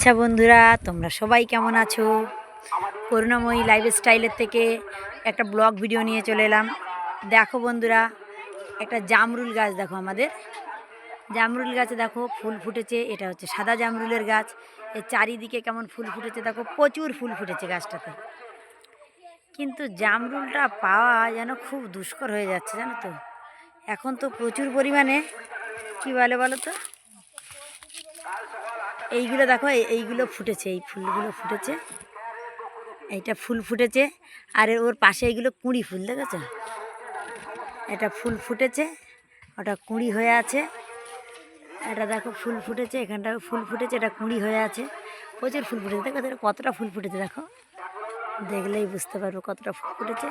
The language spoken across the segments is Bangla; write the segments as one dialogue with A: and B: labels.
A: আচ্ছা বন্ধুরা, তোমরা সবাই কেমন আছো? করুণাময়ী লাইফ স্টাইলের থেকে একটা ব্লগ ভিডিও নিয়ে চলে এলাম। দেখো বন্ধুরা, একটা জামরুল গাছ দেখো আমাদের। জামরুল গাছে দেখো ফুল ফুটেছে, এটা হচ্ছে সাদা জামরুলের গাছ। এর চারিদিকে কেমন ফুল ফুটেছে দেখো, প্রচুর ফুল ফুটেছে গাছটাতে। কিন্তু জামরুলটা পাওয়া যেন খুব দুষ্কর হয়ে যাচ্ছে, জানো তো। এখন তো প্রচুর পরিমাণে, কী বলে বলো তো? এইগুলো দেখো, এই- এইগুলো ফুটেছে, এই ফুলগুলো ফুটেছে। এইটা ফুল ফুটেছে, আর ওর পাশে এইগুলো কুঁড়ি ফুল, দেখেছ? এটা ফুল ফুটেছে, ওটা কুঁড়ি হয়ে আছে। এটা দেখো, ফুল ফুটেছে এখানটা ফুল ফুটেছে, এটা কুঁড়ি হয়ে আছে। প্রচুর ফুল ফুটেছে দেখো, কতটা ফুল ফুটেছে, দেখো। দেখলেই বুঝতে পারব কতটা ফুল ফুটেছে।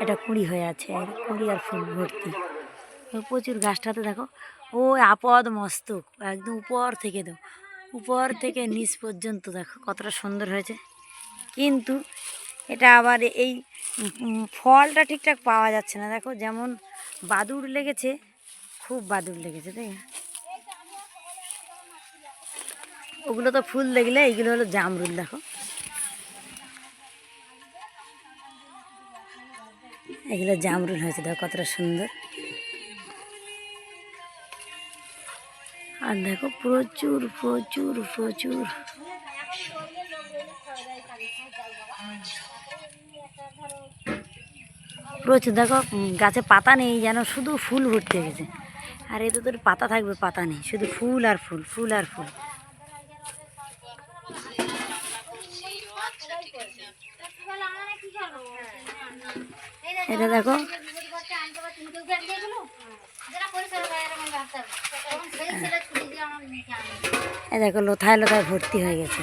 A: এটা কুঁড়ি হয়ে আছে, কুঁড়ি আর ফুল ভর্তি। প্রচুর গাছটাতে দেখো। ও আপদ মস্তক, একদম উপর থেকে দাও। উপর থেকে নিচ পর্যন্ত দেখো কতটা সুন্দর হয়েছে। কিন্তু এটা আবার এই ফলটা ঠিকঠাক পাওয়া যাচ্ছে না। দেখো যেমন বাদুড় লেগেছে, খুব বাদুড় লেগেছে, তাই না? ওগুলো তো ফুল দেখলে এইগুলো হলো জামরুল, দেখো। এগুলো জামরুল হয়েছে, দেখো কতটা সুন্দর। আর দেখো প্রচুর প্রচুর প্রচুর। প্রচুর, দেখো গাছে পাতা নেই যেন, শুধু ফুল ভর্তি গেছে। আর এতে তোর পাতা থাকবে, পাতা নেই, শুধু ফুল আর ফুল ফুল আর ফুল। এটা দেখো এ দেখো লোথায় লোথায় ভর্তি হয়ে গেছে।